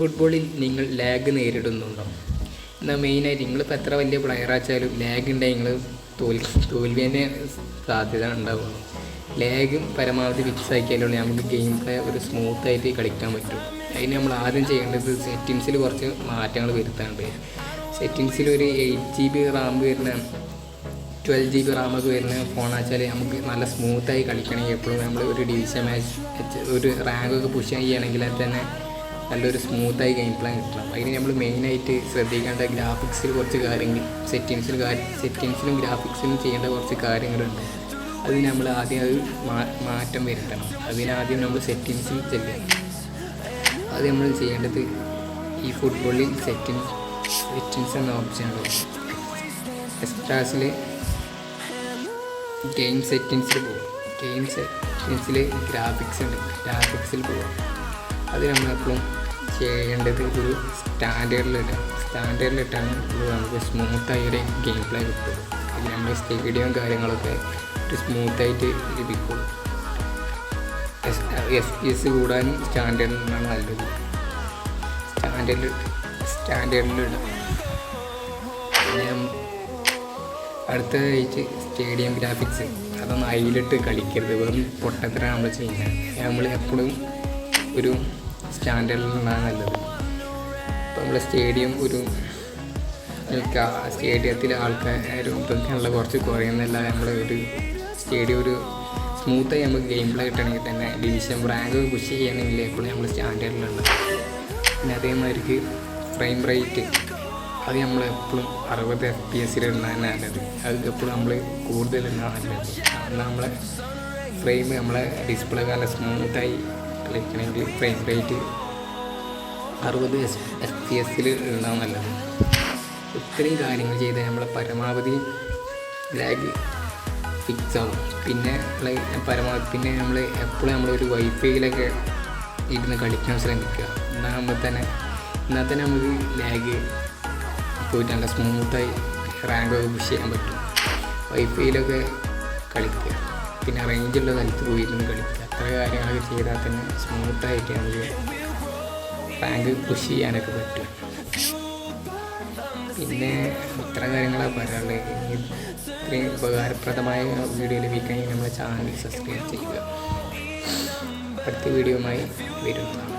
ഫുട്ബോളിൽ നിങ്ങൾ ലാഗ് നേരിടുന്നുണ്ടോ? എന്നാൽ മെയിനായിട്ട് നിങ്ങളിപ്പോൾ എത്ര വലിയ പ്ലെയർ ആച്ചാലും ലാഗ് ഉണ്ടെങ്കിൽ നിങ്ങൾ തോൽവി തോൽവി തന്നെ സാധ്യത ഉണ്ടാവുള്ളൂ. ലാഗും പരമാവധി ഫിക്സ് നമുക്ക് ഗെയിം പ്ലേ ഒരു സ്മൂത്ത് ആയിട്ട് കളിക്കാൻ പറ്റും. അതിന് നമ്മൾ ആദ്യം ചെയ്യേണ്ടത് സെറ്റിങ്സിൽ കുറച്ച് മാറ്റങ്ങൾ വരുത്താനുണ്ട് സെറ്റിങ്സിൽ ഒരു എയ്റ്റ് ജി ബി റാം വരുന്ന ട്വൽവ് ജി ബി റാമൊക്കെ വരുന്ന ഫോണാച്ചാൽ നമുക്ക് നല്ല സ്മൂത്തായി കളിക്കണമെങ്കിൽ എപ്പോഴും നമ്മൾ ഒരു ഡിവിഷൻ മാച്ച് ഒരു റാങ്ക് ഒക്കെ പുഷ് ചെയ്യുകയാണെങ്കിൽ തന്നെ നല്ലൊരു സ്മൂത്തായി ഗെയിം പ്ലാൻ കിട്ടണം. അതിന് നമ്മൾ മെയിനായിട്ട് ശ്രദ്ധിക്കേണ്ട ഗ്രാഫിക്സിൽ കുറച്ച് കാര്യങ്ങൾ സെറ്റിങ്സിൽ സെറ്റിങ്സിലും ഗ്രാഫിക്സിലും ചെയ്യേണ്ട കുറച്ച് കാര്യങ്ങളുണ്ട്. അതിന് നമ്മൾ ആദ്യം അത് മാറ്റം വരുത്തണം. അതിനാദ്യം നമ്മൾ സെറ്റിങ്സിൽ ചെല്ലണം അത് നമ്മൾ ചെയ്യേണ്ടത് ഈ ഫുട്ബോളിൽ സെറ്റിങ്സ് സെറ്റിങ്സ് എന്ന ഓപ്ഷൻ ഓപ്ഷനുണ്ട് എക്സ്ട്രാസിൽ ഗെയിം സെറ്റിങ്സിൽ പോകും ഗെയിം സെറ്റിങ്സിൽ ഗ്രാഫിക്സ് ഉണ്ട്. ഗ്രാഫിക്സിൽ പോകും അത് നമ്മളെപ്പോഴും ചെയ്യേണ്ടത് ഒരു സ്റ്റാൻഡേർഡിലിടാം സ്റ്റാൻഡേർഡിലിട്ടാണ് നമുക്ക് സ്മൂത്തായി ഒരു ഗെയിം പ്ലേ കിട്ടുള്ളൂ ഇത് നമ്മുടെ സ്റ്റേഡിയം കാര്യങ്ങളൊക്കെ ഒരു സ്മൂത്തായിട്ട് ലഭിക്കുള്ളൂ എസ് എഫ് പി എസ് കൂടാനും സ്റ്റാൻഡേർഡിലാണ് നല്ലത്. സ്റ്റാൻഡേർഡിൽ സ്റ്റാൻഡേർഡിലിടാം അടുത്ത കഴിച്ച് സ്റ്റേഡിയം ഗ്രാഫിക്സ്. അതൊന്നും അതിലിട്ട് കളിക്കരുത്. വെറും പൊട്ടത്തര നമ്മൾ ചെയ്യുന്നത്. നമ്മൾ എപ്പോഴും ഒരു സ്റ്റാൻഡേർഡിലാണ് നല്ലത്. അപ്പോൾ നമ്മൾ സ്റ്റേഡിയം ഒരു സ്റ്റേഡിയത്തിൽ ആൾക്കാർ ഇതൊക്കെയുള്ള കുറച്ച് കുറയുന്നില്ല നമ്മുടെ ഒരു സ്റ്റേഡിയം ഒരു സ്മൂത്തായി നമുക്ക് ഗെയിം പ്ലേ കിട്ടണമെങ്കിൽ തന്നെ ഡിവിഷൻ റാങ്ക് പുഷ് ചെയ്യണമെങ്കിൽ എപ്പോഴും നമ്മൾ സ്റ്റാൻഡേർഡിലുണ്ട് പിന്നെ അതേമാതിരിക്ക് ഫ്രെയിം റേറ്റ് അത് നമ്മൾ എപ്പോഴും അറുപത് എഫ് പി എസിൽ ഇടുന്നതാണ് നല്ലത്. അത് എപ്പോഴും നമ്മൾ കൂടുതൽ ഇടുന്നതാണ് നല്ലത്. നമ്മളെ ഫ്രെയിം നമ്മളെ ഡിസ്പ്ലേ നല്ല സ്മൂത്തായി കളിക്കണമെങ്കിൽ ഫ്രെയിം റേറ്റ് അറുപത് എസ് എസ് പി എസിൽ ഉണ്ടാവും നല്ലത്. ഇത്രയും കാര്യങ്ങൾ ചെയ്താൽ നമ്മളെ പരമാവധി ലാഗ് ഫിക്സ് ആവും. പിന്നെ പരമാവധി പിന്നെ നമ്മൾ എപ്പോഴും നമ്മളൊരു വൈഫൈയിലൊക്കെ ഇരുന്ന് കളിക്കാൻ ശ്രമിക്കുക. എന്നാകുമ്പോൾ തന്നെ എന്നാൽ തന്നെ നമുക്ക് ലാഗ് പോയിട്ട് നല്ല സ്മൂത്തായി റാങ്ക് പുഷ് ചെയ്യാൻ പറ്റും. വൈഫൈയിലൊക്കെ കളിക്കുക. പിന്നെ റേഞ്ചുള്ള സ്ഥലത്ത് പോയിരുന്ന് കളിക്കുക. അത്ര കാര്യങ്ങളൊക്കെ ചെയ്താൽ തന്നെ സ്മൂത്തായിട്ട് നമുക്ക് റാങ്ക് പുഷ് ചെയ്യാനൊക്കെ പറ്റും. പിന്നെ ഇത്ര കാര്യങ്ങളാണ് പറയാനുള്ളത് ഇത്രയും ഉപകാരപ്രദമായ വീഡിയോ ലഭിക്കാൻ നമ്മുടെ ചാനൽ സബ്സ്ക്രൈബ് ചെയ്യുക. അടുത്ത വീഡിയോയുമായി വരുന്നതാണ്.